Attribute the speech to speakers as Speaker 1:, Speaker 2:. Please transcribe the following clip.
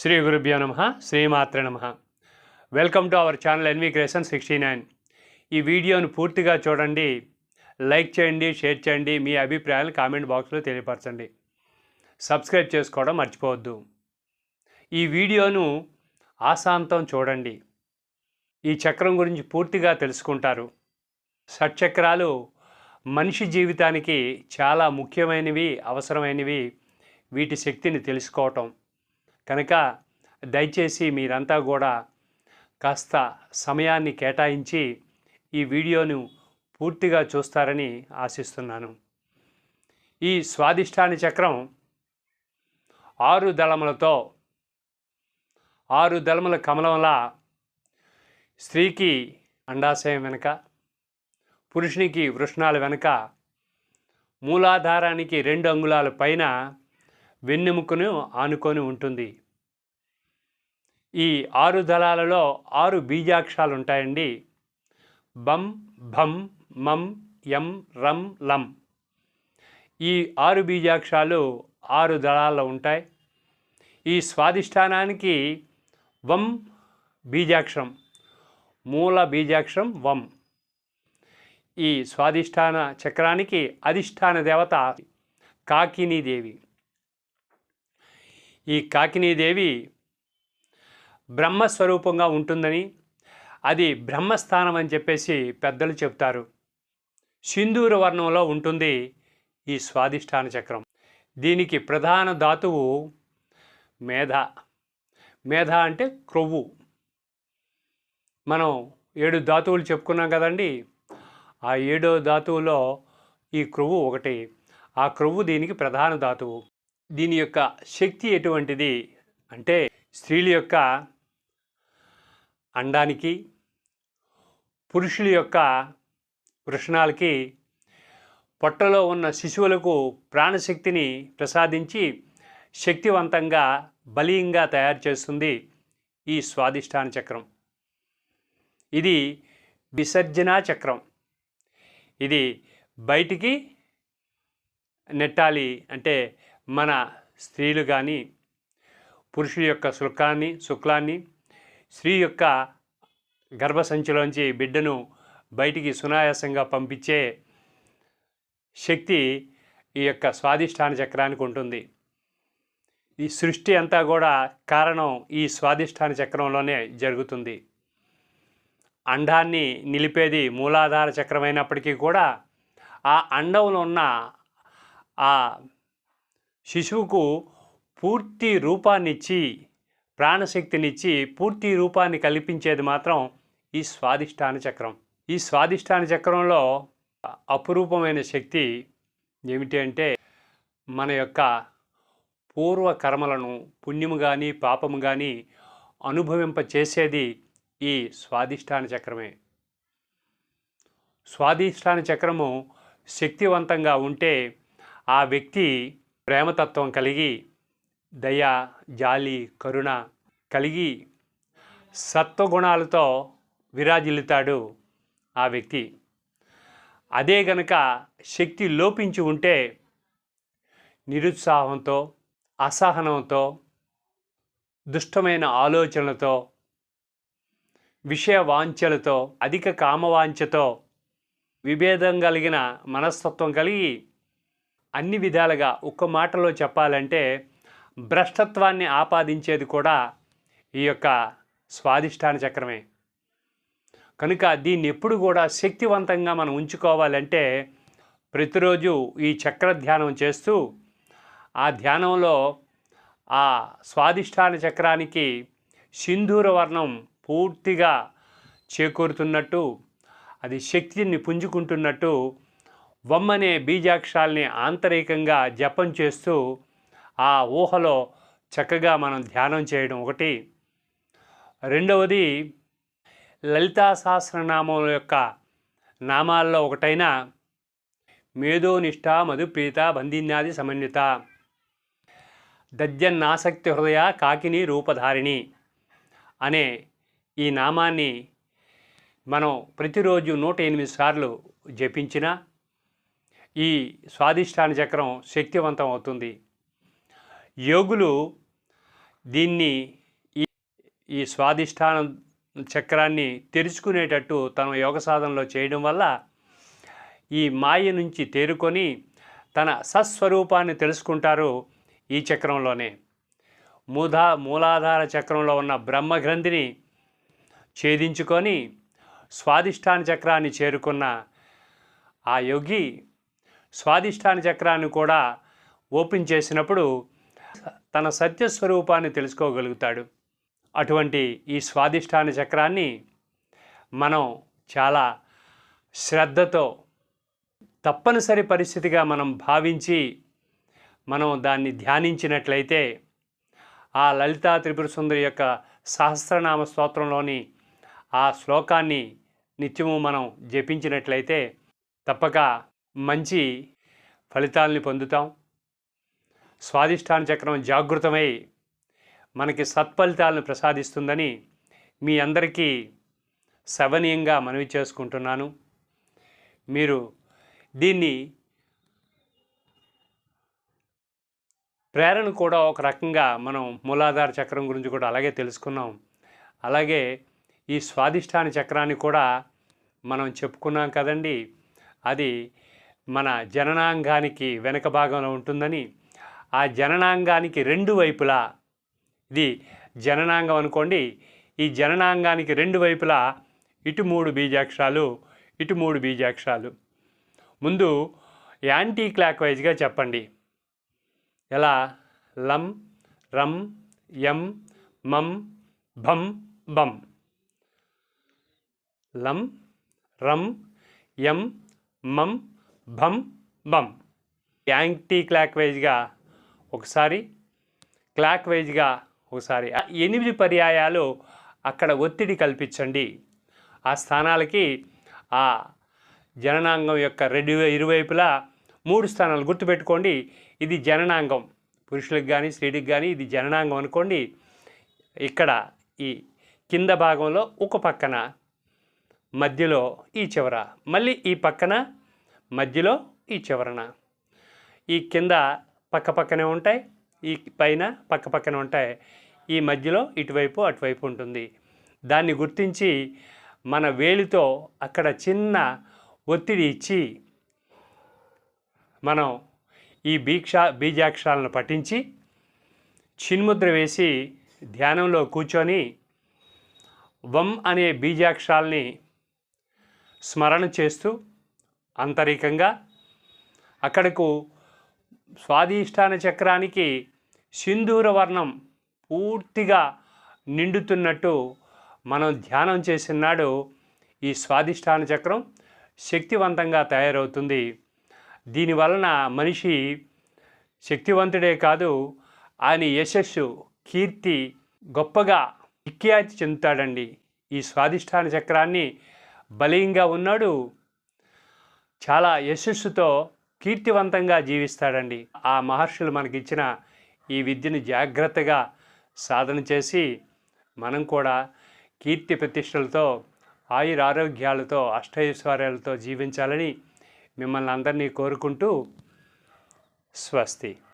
Speaker 1: శ్రీ గురుభ్యో నమ శ్రీమాత్ర నమ. Welcome to our channel NV creation sixty nine ఈ వీడియోను పూర్తిగా చూడండి లైక్ చేయండి షేర్ చేయండి మీ అభిప్రాయాలు కామెంట్ బాక్స్లో తెలియపరచండి. సబ్స్క్రైబ్ చేసుకోవడం మర్చిపోవద్దు. ఈ వీడియోను ఆశాంతం చూడండి. ఈ చక్రం గురించి పూర్తిగా తెలుసుకుంటారు. షట్చక్రాలు మనిషి జీవితానికి చాలా ముఖ్యమైనవి అవసరమైనవి వీటి శక్తిని తెలుసుకోవటం. కనుక దయచేసి మీరంతా కూడా కాస్త సమయాన్ని కేటాయించి ఈ వీడియోను పూర్తిగా చూస్తారని ఆశిస్తున్నాను. ఈ స్వాదిష్టాని చక్రం ఆరు దళములతో ఆరు దళముల కమలంలా స్త్రీకి అండాశయం వెనుక పురుషునికి వృషణాల వెనుక మూలాధారానికి రెండు అంగుళాల పైన వెన్నెముకను ఆనుకొని ఉంటుంది. ఈ ఆరు దళాలలో ఆరు బీజాక్షరాలు ఉంటాయండి బం భం మం యం రం లం. ఈ ఆరు బీజాక్షరాలు ఆరు దళాల్లో ఉంటాయి. ఈ స్వాదిష్టానానికి వం బీజాక్షరం మూల బీజాక్షరం వం. ఈ స్వాదిష్టాన చక్రానికి అధిష్టాన దేవత కాకినీదేవి. ఈ కాకినీదేవి బ్రహ్మస్వరూపంగా ఉంటుందని అది బ్రహ్మస్థానం అని చెప్పేసి పెద్దలు చెప్తారు సింధూర వర్ణంలో ఉంటుంది ఈ స్వాదిష్టాన చక్రం. దీనికి ప్రధాన ధాతువు మేధ. మేధ అంటే క్రొవ్వు. మనం ఏడు ధాతువులు చెప్పుకున్నాం కదండి ఆ ఏడో ధాతువులో ఈ క్రొవ్వు ఒకటి. ఆ క్రొవ్వు దీనికి ప్రధాన ధాతువు. దీని యొక్క శక్తి ఎటువంటిది? అంటే స్త్రీల యొక్క అండానికి పురుషుల యొక్క వృషణాలకి పొట్టలో ఉన్న శిశువులకు ప్రాణశక్తిని ప్రసాదించి శక్తివంతంగా బలీయంగా తయారు చేస్తుంది ఈ స్వాదిష్టాన చక్రం. ఇది విసర్జన చక్రం. ఇది బయటికి నెట్టాలి అంటే మన స్త్రీలు కానీ పురుషుల యొక్క శుక్లాన్ని శుక్లాన్ని స్త్రీ యొక్క గర్భసంచిలోంచి బిడ్డను బయటికి సునాయాసంగా పంపించే శక్తి ఈ యొక్క స్వాదిష్టాన చక్రానికి ఉంటుంది. ఈ సృష్టి అంతా కూడా కారణం ఈ స్వాదిష్టాన చక్రంలోనే జరుగుతుంది. అండాన్ని నిలిపేది మూలాధార చక్రమైనప్పటికీ కూడా ఆ అండంలో ఉన్న ఆ శిశువుకు పూర్తి రూపాన్నిచ్చి ప్రాణశక్తినిచ్చి పూర్తి రూపాన్ని కల్పించేది మాత్రం ఈ స్వాదిష్టాన చక్రం. ఈ స్వాదిష్టాన చక్రంలో అపురూపమైన శక్తి ఏమిటి అంటే మన యొక్క పూర్వ కర్మలను పుణ్యము కానీ పాపము కానీ అనుభవింప చేసేది ఈ స్వాదిష్టాన చక్రమే. స్వాదిష్టాన చక్రము శక్తివంతంగా ఉంటే ఆ వ్యక్తి ప్రేమతత్వం కలిగి దయ జాలి కరుణ కలిగి సత్వగుణాలతో విరాజిల్లుతాడు ఆ వ్యక్తి. అదే గనక శక్తి లోపించి ఉంటే నిరుత్సాహంతో అసహనంతో దుష్టమైన ఆలోచనలతో విషయ వాంఛలతో అధిక కామవాంఛతో విభేదం కలిగిన మనస్తత్వం కలిగి అన్ని విధాలుగా ఒక్క మాటలో చెప్పాలంటే భ్రష్టత్వాన్ని ఆపాదించేది కూడా ఈ యొక్క స్వాదిష్టాన చక్రమే. కనుక దీన్ని ఎప్పుడు కూడా శక్తివంతంగా మనం ఉంచుకోవాలంటే ప్రతిరోజు ఈ చక్ర ధ్యానం చేస్తూ ఆ ధ్యానంలో ఆ స్వాదిష్టాన చక్రానికి సింధూర వర్ణం పూర్తిగా చేకూరుతున్నట్టు అది శక్తిని పుంజుకుంటున్నట్టు వమ్మనే బీజాక్షరాల్ని ఆంతరికంగా జపం చేస్తూ ఆ ఊహలో చక్కగా మనం ధ్యానం చేయడం ఒకటి. రెండవది లలితా సహస్రనామం యొక్క నామాల్లో ఒకటైన మేధోనిష్ట మధుప్రీత బంధిన్యాది సమన్విత. దజ్జన్నాసక్తి హృదయ కాకిని రూపధారిణి అనే ఈ నామాన్ని మనం ప్రతిరోజు నూట ఎనిమిది సార్లు జపించిన ఈ స్వాదిష్టాన చక్రం శక్తివంతం అవుతుంది. యోగులు దీన్ని ఈ ఈ స్వాదిష్టాన చక్రాన్ని తెరుచుకునేటట్టు తన యోగ సాధనలో చేయడం వల్ల ఈ మాయ నుంచి తేరుకొని తన సస్వరూపాన్ని తెలుసుకుంటారు ఈ చక్రంలోనే. మూధా మూలాధార చక్రంలో ఉన్న బ్రహ్మగ్రంథిని ఛేదించుకొని స్వాదిష్టాన చక్రాన్ని చేరుకున్న ఆ యోగి స్వాదిష్టాన చక్రాన్ని కూడా ఓపెన్ చేసినప్పుడు తన సత్యస్వరూపాన్ని తెలుసుకోగలుగుతాడు. అటువంటి ఈ స్వాదిష్టాన చక్రాన్ని మనం చాలా శ్రద్ధతో తప్పనిసరి పరిస్థితిగా మనం భావించి మనం దాన్ని ధ్యానించినట్లయితే ఆ లలితా త్రిపుర సుందరి యొక్క సహస్రనామ స్తోత్రంలోని ఆ శ్లోకాన్ని నిత్యము మనం జపించినట్లయితే తప్పక మంచి ఫలితాలని పొందుతాం. స్వాదిష్టాన చక్రం జాగృతమై మనకి సత్ఫలితాలను ప్రసాదిస్తుందని మీ అందరికీ సవనీయంగా మనవి చేసుకుంటున్నాను. మీరు దీన్ని ప్రేరణ కూడా ఒక రకంగా మనం మూలాధార చక్రం గురించి కూడా అలాగే తెలుసుకున్నాం. అలాగే ఈ స్వాదిష్టాన చక్రాన్ని కూడా మనం చెప్పుకున్నాం కదండి. అది మన జననాంగానికి వెనక భాగంలో ఉంటుందని ఆ జననాంగానికి రెండు వైపులా ఇది జననాంగం అనుకోండి ఈ జననాంగానికి రెండు వైపులా ఇటు మూడు బీజాక్షరాలు ఇటు మూడు బీజాక్షరాలు. ముందు యాంటీ క్లాక్ వైజ్గా చెప్పండి. ఎలా? లం రం యం మం భం బం లం రం యం మం భం బం యాంటీ క్లాక్ వైజ్గా ఒకసారి క్లాక్ వైజ్గా ఒకసారి. ఆ ఎనిమిది పర్యాయాలు అక్కడ ఒత్తిడి కల్పించండి. ఆ స్థానాలకి ఆ జననాంగం యొక్క రెండు ఇరువైపులా మూడు స్థానాలు గుర్తుపెట్టుకోండి. ఇది జననాంగం. పురుషులకు కానీ స్త్రీలకు కానీ ఇది జననాంగం అనుకోండి. ఇక్కడ ఈ కింద భాగంలో ఒక పక్కన మధ్యలో ఈ చివర. మళ్ళీ ఈ పక్కన మధ్యలో ఈ చివరన. ఈ కింద పక్క పక్కనే ఉంటాయి ఈ పైన పక్క పక్కన ఉంటాయి. ఈ మధ్యలో ఇటువైపు అటువైపు ఉంటుంది. దాన్ని గుర్తించి మన వేలితో అక్కడ చిన్న ఒత్తిడి ఇచ్చి మనం ఈ బీక్ష బీజాక్షరాలను పఠించి చిన్ముద్ర వేసి ధ్యానంలో కూర్చొని వం అనే బీజాక్షరాల్ని స్మరణ చేస్తూ ఆంతరికంగా అక్కడకు స్వాధిష్టాన చక్రానికి సింధూర వర్ణం పూర్తిగా నిండుతున్నట్టు మనం ధ్యానం చేసినాడు ఈ స్వాధిష్టాన చక్రం శక్తివంతంగా తయారవుతుంది. దీనివలన మనిషి శక్తివంతుడే కాదు ఆయన యశస్సు కీర్తి గొప్పగా విఖ్యాతి చెందుతాడండి. ఈ స్వాదిష్టాన చక్రాన్ని బలీయంగా ఉన్నాడు చాలా యశస్సుతో కీర్తివంతంగా జీవిస్తాడండి. ఆ మహర్షులు మనకిచ్చిన ఈ విద్యను జాగ్రత్తగా సాధన చేసి మనం కూడా కీర్తి ప్రతిష్టలతో ఆయుర ఆరోగ్యాలతో అష్టైశ్వర్యాలతో జీవించాలని మిమ్మల్ని అందరినీ కోరుకుంటూ స్వస్తి.